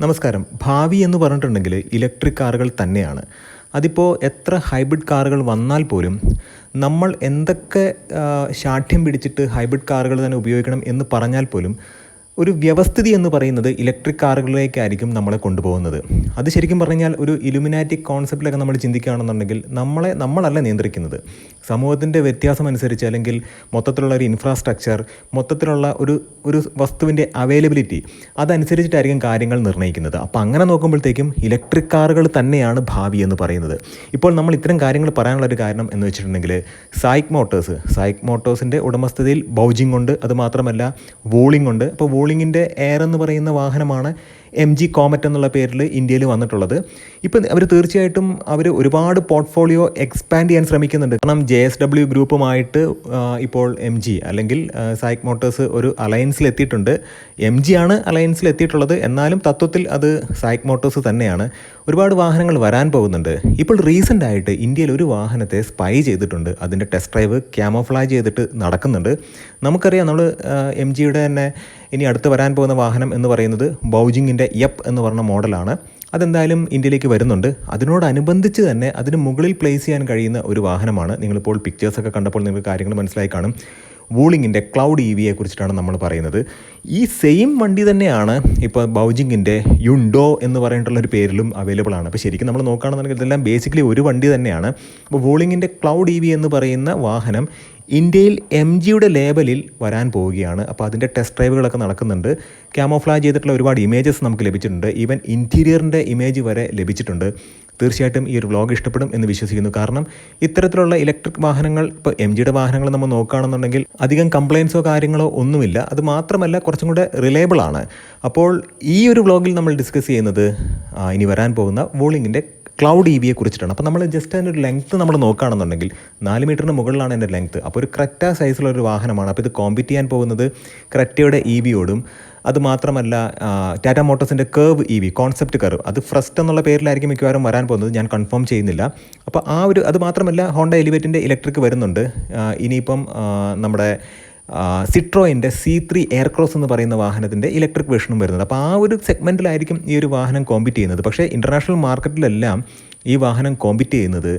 നമസ്കാരം. ഭാവി എന്ന് പറഞ്ഞിട്ടുണ്ടെങ്കിൽ ഇലക്ട്രിക് കാറുകൾ തന്നെയാണ്. അതിപ്പോൾ എത്ര ഹൈബ്രിഡ് കാറുകൾ വന്നാൽ പോലും നമ്മൾ എന്തൊക്കെ ശാഠ്യം പിടിച്ചിട്ട് ഹൈബ്രിഡ് കാറുകൾ തന്നെ ഉപയോഗിക്കണം എന്ന് പറഞ്ഞാൽ പോലും ഒരു വ്യവസ്ഥിതി എന്ന് പറയുന്നത് ഇലക്ട്രിക് കാറുകളിലേക്കായിരിക്കും നമ്മളെ കൊണ്ടുപോകുന്നത്. അത് ശരിക്കും പറഞ്ഞാൽ ഒരു ഇലുമിനാറ്റിക് കോൺസെപ്റ്റിലൊക്കെ നമ്മൾ ചിന്തിക്കുകയാണെന്നുണ്ടെങ്കിൽ നമ്മളെ നമ്മളല്ല നിയന്ത്രിക്കുന്നത്. സമൂഹത്തിന്റെ വ്യത്യാസം അനുസരിച്ച് അല്ലെങ്കിൽ മൊത്തത്തിലുള്ള ഒരു ഇൻഫ്രാസ്ട്രക്ചർ മൊത്തത്തിലുള്ള ഒരു ഒരു വസ്തുവിന്റെ അവൈലബിലിറ്റി അതനുസരിച്ചിട്ടായിരിക്കും കാര്യങ്ങൾ നിർണയിക്കുന്നത്. അപ്പോൾ അങ്ങനെ നോക്കുമ്പോഴത്തേക്കും ഇലക്ട്രിക് കാറുകൾ തന്നെയാണ് ഭാവി എന്ന് പറയുന്നത്. ഇപ്പോൾ നമ്മൾ ഇത്തരം കാര്യങ്ങൾ പറയാനുള്ള ഒരു കാരണം എന്ന് വെച്ചിട്ടുണ്ടെങ്കിൽ സായിക് മോട്ടോഴ്സ് സായിക് മോട്ടോഴ്സിന്റെ ഉടമസ്ഥതയിൽ ബൗജിംഗ് ഉണ്ട്. അതുമാത്രമല്ല വോളിംഗ് ഉണ്ട്. അപ്പോൾ വോളിങ്ങിന്റെ എയർ എന്ന് പറയുന്ന വാഹനമാണ് എം ജി കോമറ്റ് എന്നുള്ള പേരിൽ ഇന്ത്യയിൽ വന്നിട്ടുള്ളത്. ഇപ്പം അവർ തീർച്ചയായിട്ടും അവർ ഒരുപാട് പോർട്ട്ഫോളിയോ എക്സ്പാൻഡ് ചെയ്യാൻ ശ്രമിക്കുന്നുണ്ട്. കാരണം ജെ എസ് ഡബ്ല്യു ഗ്രൂപ്പുമായിട്ട് ഇപ്പോൾ എം ജി അല്ലെങ്കിൽ സൈക്ക് മോട്ടേഴ്സ് ഒരു അലയൻസിൽ എത്തിയിട്ടുണ്ട്. എം ജി ആണ് അലയൻസിൽ എത്തിയിട്ടുള്ളത്. എന്നാലും തത്വത്തിൽ അത് സൈക്ക് മോട്ടോഴ്സ് തന്നെയാണ്. ഒരുപാട് വാഹനങ്ങൾ വരാൻ പോകുന്നുണ്ട്. ഇപ്പോൾ റീസെന്റ് ആയിട്ട് ഇന്ത്യയിൽ ഒരു വാഹനത്തെ സ്പൈ ചെയ്തിട്ടുണ്ട്. അതിന്റെ ടെസ്റ്റ് ഡ്രൈവ് ക്യാമോഫ്ലാജ് ചെയ്തിട്ട് നടക്കുന്നുണ്ട്. നമുക്കറിയാം നമ്മൾ എം ജിയുടെ തന്നെ ഇനി അടുത്ത് വരാൻ പോകുന്ന വാഹനം എന്ന് പറയുന്നത് ബൗജിങ്ങിന്റെ യപ്പ് എന്ന് പറഞ്ഞ മോഡലാണ്. അതെന്തായാലും ഇന്ത്യയിലേക്ക് വരുന്നുണ്ട്. അതിനോടനുബന്ധിച്ച് തന്നെ അതിന് മുകളിൽ പ്ലേസ് ചെയ്യാൻ കഴിയുന്ന ഒരു വാഹനമാണ്. നിങ്ങളിപ്പോൾ പിക്ചേഴ്സൊക്കെ കണ്ടപ്പോൾ നിങ്ങൾക്ക് കാര്യങ്ങൾ മനസ്സിലായി കാണും. വൂളിങ്ങിന്റെ ക്ലൗഡ് ഇ വിയെ കുറിച്ചിട്ടാണ് നമ്മൾ പറയുന്നത്. ഈ സെയിം വണ്ടി തന്നെയാണ് ഇപ്പോൾ ബൗജിങ്ങിന്റെ യുണ്ടോ എന്ന് പറഞ്ഞിട്ടുള്ള ഒരു പേരിലും അവൈലബിൾ ആണ്. അപ്പോൾ ശരിക്കും നമ്മൾ നോക്കുകയാണെന്നുണ്ടെങ്കിൽ ഇതെല്ലാം ബേസിക്കലി ഒരു വണ്ടി തന്നെയാണ്. അപ്പോൾ വൂളിങ്ങിന്റെ ക്ലൗഡ് ഇ വി എന്ന് പറയുന്ന വാഹനം ഇന്ത്യയിൽ എം ജിയുടെ ലേബലിൽ വരാൻ പോവുകയാണ്. അപ്പോൾ അതിന്റെ ടെസ്റ്റ് ഡ്രൈവുകളൊക്കെ നടക്കുന്നുണ്ട്. ക്യാമോഫ്ലാജ് ചെയ്തിട്ടുള്ള ഒരുപാട് ഇമേജസ് നമുക്ക് ലഭിച്ചിട്ടുണ്ട്. ഈവൻ ഇന്റീരിയറിന്റെ ഇമേജ് വരെ ലഭിച്ചിട്ടുണ്ട്. തീർച്ചയായിട്ടും ഈ ഒരു വ്ലോഗ് ഇഷ്ടപ്പെടും എന്ന് വിശ്വസിക്കുന്നു. കാരണം ഇത്തരത്തിലുള്ള ഇലക്ട്രിക് വാഹനങ്ങൾ ഇപ്പോൾ എം ജിയുടെ വാഹനങ്ങൾ നമ്മൾ നോക്കുകയാണെന്നുണ്ടെങ്കിൽ അധികം കംപ്ലയിൻസോ കാര്യങ്ങളോ ഒന്നുമില്ല. അത് മാത്രമല്ല കുറച്ചും കൂടെ റിലയബിൾ ആണ്. അപ്പോൾ ഈ ഒരു വ്ലോഗിൽ നമ്മൾ ഡിസ്കസ് ചെയ്യുന്നത് ഇനി വരാൻ പോകുന്ന വോളിങ്ങിന്റെ ക്ലൗഡ് ഇ വിയെ കുറിച്ചിട്ടാണ്. അപ്പോൾ നമ്മൾ ജസ്റ്റ് അതിന്റെ ഒരു ലെങ്ത്ത് നമ്മൾ നോക്കുകയാണെന്നുണ്ടെങ്കിൽ നാല് മീറ്ററിന് മുകളിലാണ് എന്റെ ലെങ്ത്ത് അപ്പോൾ ഒരു ക്രെറ്റ സൈസിലുള്ള ഒരു വാഹനമാണ്. അപ്പോൾ ഇത് കോമ്പീറ്റ് ചെയ്യാൻ പോകുന്നത് ക്രെറ്റയുടെ ഇ വിയോടും അത് മാത്രമല്ല Tata മോട്ടോഴ്സിന്റെ Curvv E V concept Curvv അത് ഫ്രസ്റ്റ് എന്നുള്ള പേരിലായിരിക്കും മിക്കവാറും വരാൻ പോകുന്നത്. ഞാൻ കൺഫേം ചെയ്യുന്നില്ല. അപ്പോൾ ആ ഒരു അത് മാത്രമല്ല ഹോണ്ട എലിവേറ്റിന്റെ ഇലക്ട്രിക് വരുന്നുണ്ട്. ഇനിയിപ്പം നമ്മുടെ സിട്രോയിന്റെ സി ത്രീ എയർക്രോസ് എന്ന് പറയുന്ന വാഹനത്തിന്റെ ഇലക്ട്രിക് വേർഷനും വരുന്നത് അപ്പോൾ ആ ഒരു സെഗ്മെന്റിലായിരിക്കും ഈ ഒരു വാഹനം കോമ്പീറ്റ് ചെയ്യുന്നത്. പക്ഷേ ഇന്റർനാഷണൽ മാർക്കറ്റിലെല്ലാം ഈ വാഹനം കോമ്പീറ്റ് ചെയ്യുന്നത്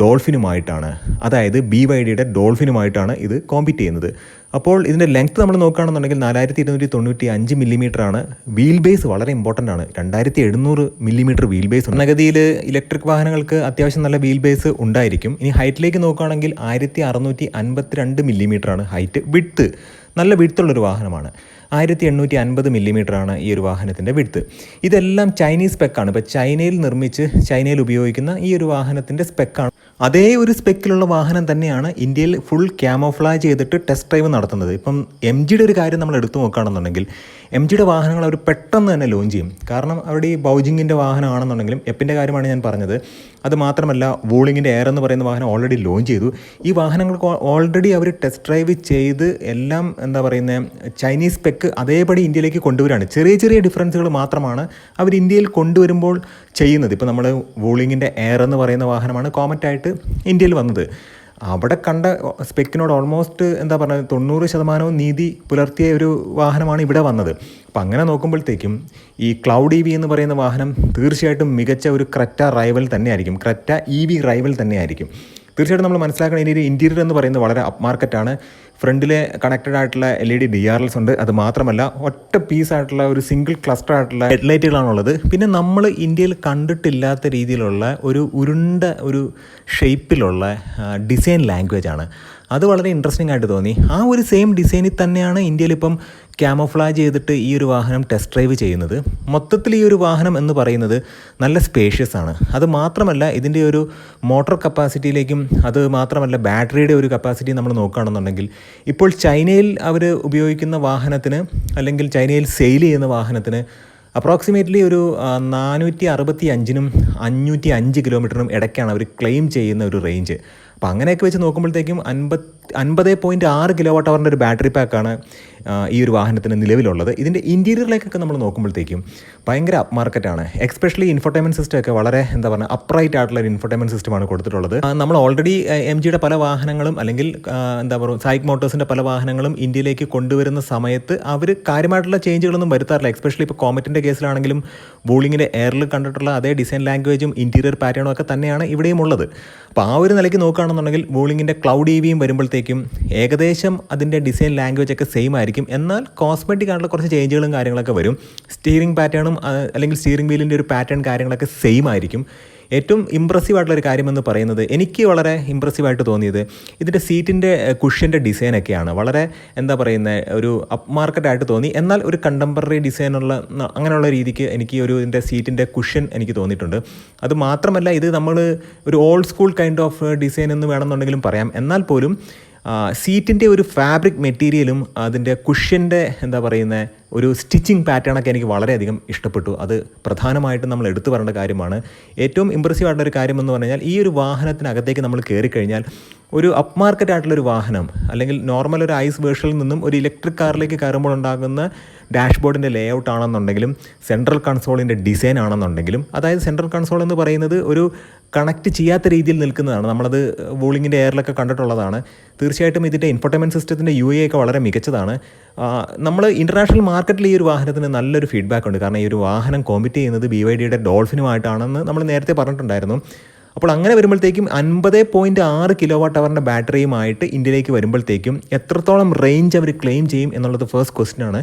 ഡോൾഫിനുമായിട്ടാണ് അതായത് ബി വൈ ഡിയുടെ ഡോൾഫിനുമായിട്ടാണ് ഇത് കോമ്പീറ്റ് ചെയ്യുന്നത്. അപ്പോൾ ഇതിന്റെ ലെങ്ത് നമ്മൾ നോക്കുകയാണെന്നുണ്ടെങ്കിൽ നാലായിരത്തി ഇരുന്നൂറ്റി തൊണ്ണൂറ്റി അഞ്ച് മില്ലിമീറ്റർ ആണ്. വീൽ ബേസ് വളരെ ഇമ്പോർട്ടന്റ് ആണ്. രണ്ടായിരത്തി എഴുന്നൂറ് മില്ലിമീറ്റർ വീൽ ബേസ് നഗതിയിൽ ഇലക്ട്രിക് വാഹനങ്ങൾക്ക് അത്യാവശ്യം നല്ല വീൽ ബേസ് ഉണ്ടായിരിക്കും. ഇനി ഹൈറ്റിലേക്ക് നോക്കുകയാണെങ്കിൽ ആയിരത്തി അറുന്നൂറ്റി അൻപത്തിരണ്ട് മില്ലിമീറ്റർ ആണ് ഹൈറ്റ് വിട്ത്ത് നല്ല വിടുത്തുള്ളൊരു വാഹനമാണ്. ആയിരത്തി എണ്ണൂറ്റി അൻപത് മില്ലിമീറ്ററാണ് ഈ ഒരു വാഹനത്തിന്റെ വിടുത്ത് ഇതെല്ലാം ചൈനീസ് സ്പെക്കാണ് ഇപ്പോൾ ചൈനയിൽ നിർമ്മിച്ച് ചൈനയിൽ ഉപയോഗിക്കുന്ന ഈ ഒരു വാഹനത്തിന്റെ സ്പെക്കാണ് അതേ ഒരു സ്പെക്കിലുള്ള വാഹനം തന്നെയാണ് ഇന്ത്യയിൽ ഫുൾ ക്യാമോഫ്ലാജ് ചെയ്തിട്ട് ടെസ്റ്റ് ഡ്രൈവ് നടത്തുന്നത്. ഇപ്പം എം ജിയുടെ ഒരു കാര്യം നമ്മൾ എടുത്തു നോക്കുകയാണെന്നുണ്ടെങ്കിൽ എം ജിയുടെ വാഹനങ്ങൾ അവർ പെട്ടെന്ന് തന്നെ ലോഞ്ച് ചെയ്യും. കാരണം അവിടെ ഈ ബൗജിങ്ങിന്റെ വാഹനമാണെന്നുണ്ടെങ്കിലും എപ്പിന്റെ കാര്യമാണ് ഞാൻ പറഞ്ഞത്. അത് മാത്രമല്ല വൂളിങ്ങിന്റെ എയർ എന്ന് പറയുന്ന വാഹനം ഓൾറെഡി ലോഞ്ച് ചെയ്തു. ഈ വാഹനങ്ങൾക്ക് ഓൾറെഡി അവർ ടെസ്റ്റ് ഡ്രൈവ് ചെയ്ത് എല്ലാം എന്താ പറയുന്നത് ചൈനീസ് സ്പെക്ക് അതേപടി ഇന്ത്യയിലേക്ക് കൊണ്ടുവരികയാണ്. ചെറിയ ചെറിയ ഡിഫറൻസുകൾ മാത്രമാണ് അവർ ഇന്ത്യയിൽ കൊണ്ടുവരുമ്പോൾ ചെയ്യുന്നത്. ഇപ്പോൾ നമ്മൾ വൂളിങ്ങിന്റെ എയർ എന്ന് പറയുന്ന വാഹനമാണ് കോമറ്റായിട്ട് ഇന്ത്യയിൽ വന്നത്. അവിടെ കണ്ട സ്പെക്കിനോട് ഓൾമോസ്റ്റ് എന്താ പറയുക തൊണ്ണൂറ് ശതമാനവും നീതി പുലർത്തിയ ഒരു വാഹനമാണ് ഇവിടെ വന്നത്. അപ്പം അങ്ങനെ നോക്കുമ്പോഴത്തേക്കും ഈ ക്ലൗഡ് ഇ വി എന്ന് പറയുന്ന വാഹനം തീർച്ചയായിട്ടും മികച്ച ഒരു ക്രറ്റ റൈവൽ തന്നെയായിരിക്കും. ക്രറ്റ ഇ വി റൈവൽ തന്നെയായിരിക്കും. തീർച്ചയായിട്ടും നമ്മൾ മനസ്സിലാക്കണം ഇനി ഇന്റീരിയർ എന്ന് പറയുന്നത് വളരെ അപ്പ് മാർക്കറ്റാണ് ഫ്രണ്ടിൽ കണക്റ്റഡ് ആയിട്ടുള്ള L E D D R Ls ഉണ്ട്. അത് മാത്രമല്ല ഒറ്റ പീസ് ആയിട്ടുള്ള ഒരു സിംഗിൾ ക്ലസ്റ്റർ ആയിട്ടുള്ള ഹെഡ്ലൈറ്റുകളാണുള്ളത്. പിന്നെ നമ്മൾ ഇന്ത്യയിൽ കണ്ടിട്ടില്ലാത്ത രീതിയിലുള്ള ഒരു ഉരുണ്ട ഒരു ഷേപ്പിലുള്ള ഡിസൈൻ ലാംഗ്വേജ് ആണ്. അത് വളരെ ഇൻട്രസ്റ്റിംഗ് ആയിട്ട് തോന്നി. ആ ഒരു സെയിം ഡിസൈനിൽ തന്നെയാണ് ഇന്ത്യയിൽ ഇപ്പം ക്യാമോഫ്ലാജ് ചെയ്തിട്ട് ഈ ഒരു വാഹനം ടെസ്റ്റ് ഡ്രൈവ് ചെയ്യുന്നത്. മൊത്തത്തിൽ ഈ ഒരു വാഹനം എന്ന് പറയുന്നത് നല്ല സ്പേഷ്യസ് ആണ്. അത് മാത്രമല്ല ഇതിന്റെ ഒരു മോട്ടോർ കപ്പാസിറ്റിയിലേക്കും അത് മാത്രമല്ല ബാറ്ററിയുടെ ഒരു കപ്പാസിറ്റി നമ്മൾ നോക്കുകയാണെന്നുണ്ടെങ്കിൽ ഇപ്പോൾ ചൈനയിൽ അവർ ഉപയോഗിക്കുന്ന വാഹനത്തിന് അല്ലെങ്കിൽ ചൈനയിൽ സെയിൽ ചെയ്യുന്ന വാഹനത്തിന് അപ്രോക്സിമേറ്റ്ലി ഒരു നാനൂറ്റി അറുപത്തി അഞ്ചിനും അഞ്ഞൂറ്റി അഞ്ച് കിലോമീറ്ററിനും ഇടയ്ക്കാണ് അവർ ക്ലെയിം ചെയ്യുന്ന ഒരു റേഞ്ച് അപ്പോൾ അങ്ങനെയൊക്കെ വെച്ച് നോക്കുമ്പോഴത്തേക്കും അൻപത് അൻപത് പോയിന്റ് ആറ് കിലോ വാട്ട് അവറിന്റെ ഒരു ബാറ്ററി പാക്കാണ് ഈ ഒരു വാഹനത്തിന് നിലവിലുള്ളത്. ഇതിന്റെ ഇന്റീരിയറിലേക്കൊക്കെ നമ്മൾ നോക്കുമ്പോഴത്തേക്കും ഭയങ്കര അപ്പ് മാർക്കറ്റാണ് എക്സ്പെഷ്യലി ഇൻഫർടൈൻമെന്റ് സിസ്റ്റം ഒക്കെ വളരെ എന്താ പറയുക അപ്രൈറ്റ് ആയിട്ടുള്ള ഒരു ഇൻഫർടൈൻമെന്റ് സിസ്റ്റമാണ് കൊടുത്തിട്ടുള്ളത്. നമ്മൾ ഓൾറെഡി എം ജിയുടെ പല വാഹനങ്ങളും അല്ലെങ്കിൽ എന്താ പറയുക സൈക്ക് മോട്ടോഴ്സിന്റെ പല വാഹനങ്ങളും ഇന്ത്യയിലേക്ക് കൊണ്ടുവരുന്ന സമയത്ത് അവർ കാര്യമായിട്ടുള്ള ചേഞ്ചുകളൊന്നും വരുത്താറില്ല. എക്സ്പെഷ്യലി ഇപ്പോൾ കോമറ്റിന്റെ കേസിലാണെങ്കിലും ബോളിങ്ങിന്റെ എയറിൽ കണ്ടിട്ടുള്ള അതേ ഡിസൈൻ ലാംഗ്വേജും ഇന്റീരിയർ പാറ്റേണും ഒക്കെ തന്നെയാണ് ഇവിടെയും ഉള്ളത്. അപ്പോൾ ആ ഒരു നിലയ്ക്ക് നോക്കുകയാണെന്നുണ്ടെങ്കിൽ ബോളിങ്ങിന്റെ ക്ലൗഡ് ഇ വിയും വരുമ്പോഴത്തേക്കും ഏകദേശം അതിന്റെ ഡിസൈൻ ലാംഗ്വേജ് ഒക്കെ സെയിം ആയിരിക്കും. എന്നാൽ കോസ്മെറ്റിക് ആയിട്ടുള്ള കുറച്ച് ചേഞ്ചുകളും കാര്യങ്ങളൊക്കെ വരും. സ്റ്റീറിംഗ് പാറ്റേണും അല്ലെങ്കിൽ സ്റ്റീറിംഗ് വീലിന്റെ ഒരു പാറ്റേൺ കാര്യങ്ങളൊക്കെ സെയിം ആയിരിക്കും. ഏറ്റവും ഇമ്പ്രസീവ് ആയിട്ടുള്ള ഒരു കാര്യമെന്ന് പറയുന്നത് എനിക്ക് വളരെ ഇമ്പ്രസീവ് ആയിട്ട് തോന്നിയത് ഇതിന്റെ സീറ്റിന്റെ കുഷ്യന്റെ ഡിസൈനൊക്കെയാണ് വളരെ എന്താ പറയുന്നത് ഒരു അപ്പ് മാർക്കറ്റായിട്ട് തോന്നി. എന്നാൽ ഒരു കണ്ടംപററി ഡിസൈനുള്ള അങ്ങനെയുള്ള രീതിക്ക് എനിക്ക് ഒരു ഇതിന്റെ സീറ്റിന്റെ കുഷ്യൻ എനിക്ക് തോന്നിയിട്ടുണ്ട്. അത് മാത്രമല്ല ഇത് നമ്മൾ ഒരു old school kind of design എന്ന് വേണമെന്നുണ്ടെങ്കിലും പറയാം. എന്നാൽ പോലും സീറ്റിന്റെ ഒരു ഫാബ്രിക് മെറ്റീരിയലും അതിന്റെ കുഷ്യന്റെ എന്താ പറയുന്നത് ഒരു സ്റ്റിച്ചിങ് പാറ്റേണൊക്കെ എനിക്ക് വളരെയധികം ഇഷ്ടപ്പെട്ടു. അത് പ്രധാനമായിട്ടും നമ്മൾ എടുത്തു പറയേണ്ട കാര്യമാണ്. ഏറ്റവും ഇമ്പ്രസീവ് ആയിട്ടുള്ള ഒരു കാര്യം എന്ന് പറഞ്ഞാൽ ഈ ഒരു വാഹനത്തിനകത്തേക്ക് നമ്മൾ കയറിക്കഴിഞ്ഞാൽ ഒരു അപ്പ് മാർക്കറ്റ് ആയിട്ടുള്ള ഒരു വാഹനം അല്ലെങ്കിൽ നോർമൽ ഒരു ഐസ് വേർഷനിൽ നിന്നും ഒരു ഇലക്ട്രിക് കാറിലേക്ക് കയറുമ്പോൾ ഉണ്ടാകുന്ന ഡാഷ്ബോർഡിന്റെ ലേ ഔട്ട് ആണെന്നുണ്ടെങ്കിലും സെൻട്രൽ കൺസോളിന്റെ ഡിസൈൻ ആണെന്നുണ്ടെങ്കിലും അതായത് സെൻട്രൽ കൺസോൾ എന്ന് പറയുന്നത് ഒരു കണക്ട് ചെയ്യാത്ത രീതിയിൽ നിൽക്കുന്നതാണ്. നമ്മളത് വോളിങ്ങിന്റെ എയറിലൊക്കെ കണ്ടിട്ടുള്ളതാണ്. തീർച്ചയായിട്ടും ഇതിന്റെ ഇൻഫർടൈൻമെന്റ് സിസ്റ്റത്തിന്റെ യു എ ഒക്കെ വളരെ മികച്ചതാണ്. നമ്മൾ ഇന്റർനാഷണൽ മാർക്കറ്റിൽ ഈ ഒരു വാഹനത്തിന് നല്ലൊരു ഫീഡ്ബാക്ക് ഉണ്ട്. കാരണം ഈ ഒരു വാഹനം കോമ്പറ്റ് ചെയ്യുന്നത് ബി വൈ ഡിയുടെ ഡോൾഫിനുമായിട്ടാണെന്ന് നമ്മൾ നേരത്തെ പറഞ്ഞിട്ടുണ്ടായിരുന്നു. അപ്പോൾ അങ്ങനെ വരുമ്പോഴത്തേക്കും അൻപത് പോയിന്റ് ആറ് കിലോ വാട്ട് അവറിന്റെ ബാറ്ററിയുമായിട്ട് ഇന്ത്യയിലേക്ക് വരുമ്പോഴത്തേക്കും എത്രത്തോളം റേഞ്ച് അവർ ക്ലെയിം ചെയ്യും എന്നുള്ളത് ഫസ്റ്റ് ക്വസ്റ്റ്യൻ ആണ്.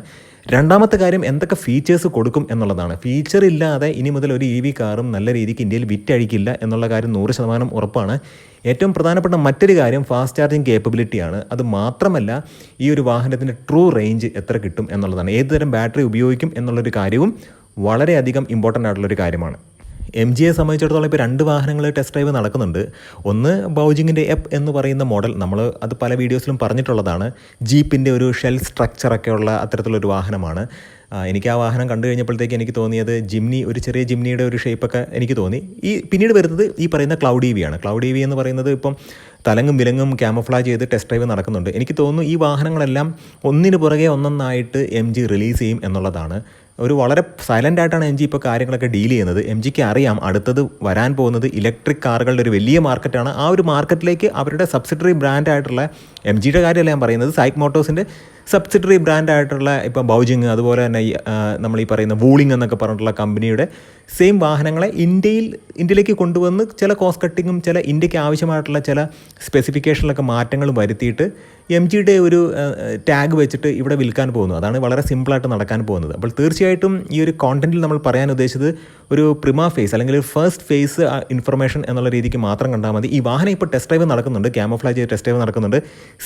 രണ്ടാമത്തെ കാര്യം എന്തൊക്കെ ഫീച്ചേഴ്സ് കൊടുക്കും എന്നുള്ളതാണ്. ഫീച്ചർ ഇല്ലാതെ ഇനി മുതൽ ഒരു ഇ വി കാറും നല്ല രീതിക്ക് ഇന്ത്യയിൽ വിറ്റഴിക്കില്ല എന്നുള്ള കാര്യം നൂറ് ശതമാനം ഉറപ്പാണ്. ഏറ്റവും പ്രധാനപ്പെട്ട മറ്റൊരു കാര്യം ഫാസ്റ്റ് ചാർജിങ് കേപ്പബിലിറ്റിയാണ് അത് മാത്രമല്ല ഈ ഒരു വാഹനത്തിന്റെ ട്രൂ റേഞ്ച് എത്ര കിട്ടും എന്നുള്ളതാണ്. ഏതുതരം ബാറ്ററി ഉപയോഗിക്കും എന്നുള്ളൊരു കാര്യവും വളരെയധികം ഇമ്പോർട്ടന്റ് ആയിട്ടുള്ളൊരു കാര്യമാണ്. എം ജിയെ സംബന്ധിച്ചിടത്തോളം ഇപ്പോൾ രണ്ട് വാഹനങ്ങൾ ടെസ്റ്റ് ഡ്രൈവ് നടക്കുന്നുണ്ട്. ഒന്ന് ബൗജിങ്ങിന്റെ എപ്പ് എന്ന് പറയുന്ന മോഡൽ നമ്മൾ അത് പല വീഡിയോസിലും പറഞ്ഞിട്ടുള്ളതാണ്. ജീപ്പിന്റെ ഒരു ഷെൽ സ്ട്രക്ചറൊക്കെ ഉള്ള അത്തരത്തിലൊരു വാഹനമാണ്. എനിക്ക് ആ വാഹനം കണ്ടു കഴിഞ്ഞപ്പോഴത്തേക്ക് എനിക്ക് തോന്നിയത് ജിംനി ഒരു ചെറിയ ജിംനിയുടെ ഒരു ഷേപ്പൊക്കെ എനിക്ക് തോന്നി. ഈ പിന്നീട് വരുന്നത് ഈ പറയുന്ന ക്ലൗഡ് ഇ വി ആണ്. ക്ലൗഡ് ഇ വി എന്ന് പറയുന്നത് ഇപ്പം തലങ്ങും വിലങ്ങും ക്യാമഫ്ലാജ് ചെയ്ത് ടെസ്റ്റ് ഡ്രൈവ് നടക്കുന്നുണ്ട്. എനിക്ക് തോന്നുന്നു ഈ വാഹനങ്ങളെല്ലാം ഒന്നിന് പുറകെ ഒന്നൊന്നായിട്ട് എം ജി റിലീസ് ചെയ്യും എന്നുള്ളതാണ്. ഒരു വളരെ സൈലന്റ് ആയിട്ടാണ് എം ജി ഇപ്പോൾ കാര്യങ്ങളൊക്കെ ഡീൽ ചെയ്യുന്നത്. എം ജിക്ക് അറിയാം അടുത്തത് വരാൻ പോകുന്നത് ഇലക്ട്രിക് കാറുകളുടെ ഒരു വലിയ മാർക്കറ്റാണ് ആ ഒരു മാർക്കറ്റിലേക്ക് അവരുടെ സബ്സിഡറി ബ്രാൻഡായിട്ടുള്ള എം ജിയുടെ കാര്യമല്ല ഞാൻ പറയുന്നത്. സൈക്ക് മോട്ടോഴ്സിന്റെ സബ്സിഡറി ബ്രാൻഡായിട്ടുള്ള ഇപ്പം ബൗജിങ് അതുപോലെ തന്നെ നമ്മൾ ഈ പറയുന്ന വൂളിങ് എന്നൊക്കെ പറഞ്ഞിട്ടുള്ള കമ്പനിയുടെ സെയിം വാഹനങ്ങളെ ഇന്ത്യയിൽ ഇന്ത്യയിലേക്ക് കൊണ്ടുവന്ന് ചില കോസ്റ്റ് കട്ടിങ്ങും ചില ഇന്ത്യയ്ക്ക് ആവശ്യമായിട്ടുള്ള ചില സ്പെസിഫിക്കേഷനിലൊക്കെ മാറ്റങ്ങൾ വരുത്തിയിട്ട് എം ജിയുടെ ഒരു ടാഗ് വെച്ചിട്ട് ഇവിടെ വിൽക്കാൻ പോകുന്നു. അതാണ് വളരെ സിമ്പിളായിട്ട് നടക്കാൻ പോകുന്നത്. അപ്പോൾ തീർച്ചയായിട്ടും ഈ ഒരു കോണ്ടന്റിൽ നമ്മൾ പറയാൻ ഉദ്ദേശിച്ചത് ഒരു പ്രിമ ഫേസ് അല്ലെങ്കിൽ ഫസ്റ്റ് ഫേസ് ഇൻഫർമേഷൻ എന്നുള്ള രീതിക്ക് മാത്രം കണ്ടാൽ മതി. ഈ വാഹനം ഇപ്പോൾ ടെസ്റ്റ് ഡ്രൈവ് നടക്കുന്നുണ്ട്. ക്യാമോഫ്ലാജ് ടെസ്റ്റ് ഡ്രൈവ് നടക്കുന്നുണ്ട്.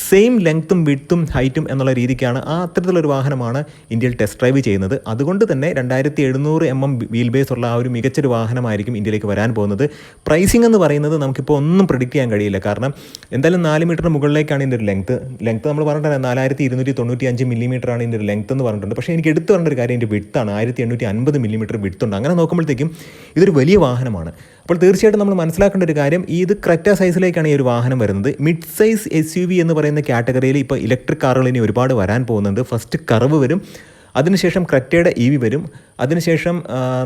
സെയിം ലെങ്ത്തും വിഡ്ത്തും ഹൈറ്റും എന്നുള്ള രീതിക്കാണ് ആ അത്തരത്തിലൊരു വാഹനമാണ് ഇന്ത്യയിൽ ടെസ്റ്റ് ഡ്രൈവ് ചെയ്യുന്നത്. അതുകൊണ്ട് തന്നെ രണ്ടായിരത്തി എഴുന്നൂറ് എം എം വീൽ ബേസ് ഉള്ള ആ ഒരു മികച്ചൊരു വാഹനമായിരിക്കും ഇന്ത്യയിലേക്ക് വരാൻ പോകുന്നത്. പ്രൈസിംഗ് എന്ന് പറയുന്നത് നമുക്കിപ്പോൾ ഒന്നും പ്രിഡിക്റ്റ് ചെയ്യാൻ കഴിയില്ല. കാരണം എന്തായാലും നാല് മീറ്ററിന് മുകളിലേക്കാണ് ഇതിന്റെ ലെങ്ത്ത് ലെങ്ത്ത് നമ്മൾ പറഞ്ഞിട്ടുണ്ട് നാലായിരത്തി ഇരുന്നൂറ്റി തൊണ്ണൂറ്റി അഞ്ച് മില്ലിമീറ്ററാണ് ഇതിന്റെ ലെങ്ത്ത് എന്ന് പറഞ്ഞിട്ടുണ്ട്. പക്ഷേ എനിക്ക് എടുത്തു പറഞ്ഞിട്ടൊരു കാര്യം ഇതിന്റെ വിട്താണ് ആയിരത്തി എണ്ണൂറ്റി അൻപത് മില്ലിമീറ്റർ വിട്ത്തുണ്ട് അങ്ങനെ നോക്കുമ്പോഴത്തേക്കും ഇതൊരു വലിയ വാഹനമാണ്. അപ്പോൾ തീർച്ചയായിട്ടും നമ്മൾ മനസ്സിലാക്കേണ്ട ഒരു കാര്യം ഇത് ക്രെറ്റ സൈസിലേക്കാണ് ഈ ഒരു വാഹനം വരുന്നത്. Mid size S U V എന്ന് പറയുന്ന കാറ്റഗറിയിൽ ഇപ്പോൾ ഇലക്ട്രിക് കാറുകൾ ഇനി ഒരുപാട് വരാൻ പോകുന്നുണ്ട്. ഫസ്റ്റ് കർവ് വരും അതിനുശേഷം ക്രെറ്റയുടെ ഇ വി വരും അതിനുശേഷം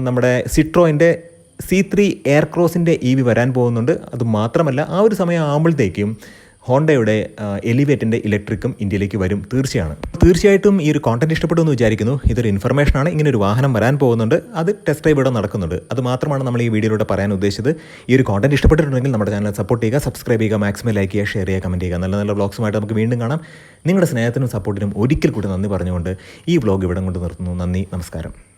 നമ്മുടെ സിട്രോയിന്റെ സി ത്രീ എയർ ക്രോസിന്റെ ഇ വി വരാൻ പോകുന്നുണ്ട്. അത് മാത്രമല്ല ആ ഒരു സമയം ആകുമ്പോഴത്തേക്കും ഹോണ്ടയുടെ എലിവേറ്റിന്റെ ഇലക്ട്രിക്കും ഇന്ത്യയിലേക്ക് വരും തീർച്ചയാണ്. തീർച്ചയായിട്ടും ഈ ഒരു കോണ്ടന്റ് ഇഷ്ടപ്പെട്ടു എന്ന് വിചാരിക്കുന്നു. ഇതൊരു ഇൻഫർമേഷനാണ് ഇങ്ങനെ ഒരു വാഹനം വരാൻ പോകുന്നുണ്ട്. അത് ടെസ്റ്റ് ഡ്രൈവ് ഇവിടെ നടക്കുന്നുണ്ട്. അത് മാത്രമാണ് നമ്മൾ ഈ വീഡിയോയിലൂടെ പറയാൻ ഉദ്ദേശിച്ചത്. ഈ ഒരു കോണ്ടന്റ് ഇഷ്ടപ്പെട്ടിട്ടുണ്ടെങ്കിൽ നമ്മുടെ ചാനൽ സപ്പോർട്ട് ചെയ്യുക സബ്സ്ക്രൈബ് ചെയ്യുക മാക്സിമം ലൈക്ക് ചെയ്യുക ഷെയർ ചെയ്യുക കമന്റ് ചെയ്യുക. നല്ല നല്ല വ്ളോഗ്സുമായിട്ട് നമുക്ക് വീണ്ടും കാണാം. നിങ്ങളുടെ സ്നേഹത്തിനും സപ്പോർട്ടിനും ഒരിക്കൽ കൂടി നന്ദി പറഞ്ഞുകൊണ്ട് ഈ വ്ളോഗ് ഇവിടെ കൊണ്ട് നിർത്തുന്നു. നന്ദി നമസ്കാരം.